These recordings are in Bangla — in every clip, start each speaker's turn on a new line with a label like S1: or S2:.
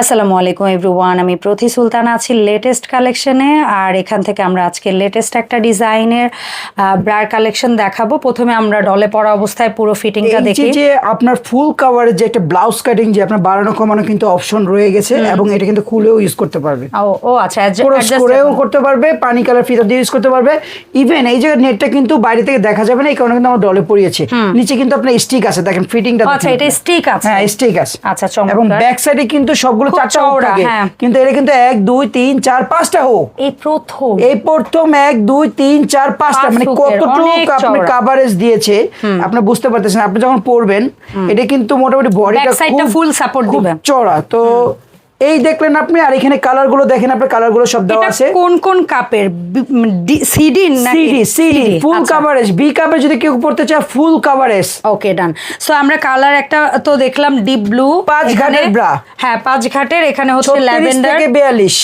S1: আসসালামু আলাইকুম এভরিওয়ান আমি প্রতি সুলতান আছি লেটেস্ট কালেকশনে আর এখান থেকে আমরা আজকে লেটেস্ট একটা ডিজাইনের ব্রার কালেকশন দেখাবো। প্রথমে আমরা ডলে পড়া অবস্থায় পুরো ফিটিংটা দেখি।
S2: যে আপনার ফুল কাভারের যে একটা ব্লাউজ কাটিং যে আপনার বাড়ানো কমানো কিন্তু অপশন রয়ে গেছে এবং এটা কিন্তু খুলেও ইউজ করতে পারবে।
S1: ও ও আচ্ছা
S2: করেও করতে পারবে পানি কালার ফিতার দিয়ে ইউজ করতে পারবে। ইভেন এই যে নেটটা কিন্তু বাইরে থেকে দেখা যাবে না এই কারণে কিন্তু আমরা ডলে পরিয়েছি। নিচে কিন্তু আপনার স্টিক আছে দেখেন ফিটিংটা
S1: আচ্ছা এটা স্টিক আছে।
S2: হ্যাঁ স্টিক আছে।
S1: আচ্ছা,
S2: এবং। ব্যাক সাইডে কিন্তু সবগুলো
S1: খুব
S2: চারটা হোক থাকে
S1: হ্যাঁ।
S2: কিন্তু এটা কিন্তু এক দুই তিন চার পাঁচটা হোক।
S1: এই প্রথম।
S2: এই প্রথম এক দুই তিন চার পাঁচটা।
S1: পাঁচ
S2: মানে কতটুকু আপনি কভারেজ দিয়েছে আপনি বুঝতে পারতেছেন। আপনি যখন পড়বেন এটা কিন্তু মোটামুটি বডিটা
S1: ফুল সাপোর্ট দিবে।
S2: চড়া তো এই দেখলেন আপনি আর এখানে কালারগুলো দেখেন আপনি কালারগুলো সব দেওয়া আছে।
S1: কোন কোন কাপের CD
S2: CD CD full coverage B কাপের যদি কেউ পড়তে চায় full coverage
S1: okay done so আমরা কালার একটা তো দেখলাম ডিপ ব্লু
S2: পাঁচ ঘাটের ব্রা
S1: হ্যাঁ পাঁচ ঘাটের এখানে হচ্ছে ল্যাভেন্ডার।
S2: থেকে বিয়াল্লিশ।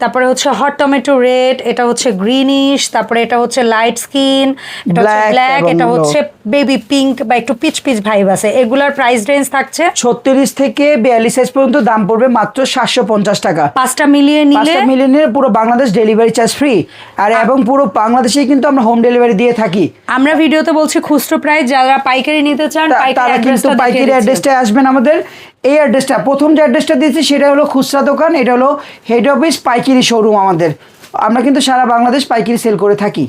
S1: তারপরে হচ্ছে হট টমেটো রেড এটা হচ্ছে গ্রিনিশ তারপরে এটা হচ্ছে লাইট স্কিন এটা হচ্ছে ব্ল্যাক এটা হচ্ছে বেবি পিঙ্ক বা একটু পিচ পিচ ভাইব আছে। এগুলার প্রাইস রেঞ্জ থাকছে
S2: ছত্রিশ থেকে বিয়াল্লিশ সাইজ পর্যন্ত দাম পড়বে মাত্র সাতশো পঞ্চাশ টাকা।
S1: পাঁচটা মিলিয়ে নিলে
S2: পাঁচটা মিলিয়নের পুরো বাংলাদেশ ডেলিভারি চার্জ ফ্রি আর এবং পুরো বাংলাদেশে কিন্তু আমরা হোম ডেলিভারি দিয়ে থাকি।
S1: আমরা ভিডিওতে বলছি খুচরো প্রাইস যারা পাইকারি নিতে চান পাইকারি
S2: তারা কিন্তু
S1: অ্যাড্রেসটা
S2: পাইকারি। অ্যাড্রেসটায় আসবেন আমাদের। এই অ্যাড্রেসটা প্রথম যে অ্যাড্রেসটা দিয়েছি সেটা হলো খুচরা দোকান, এটা হলো হেড অফিস পাইকারি শোরুম আমাদের। আমরা কিন্তু সারা বাংলাদেশ পাইকারি সেল করে থাকি।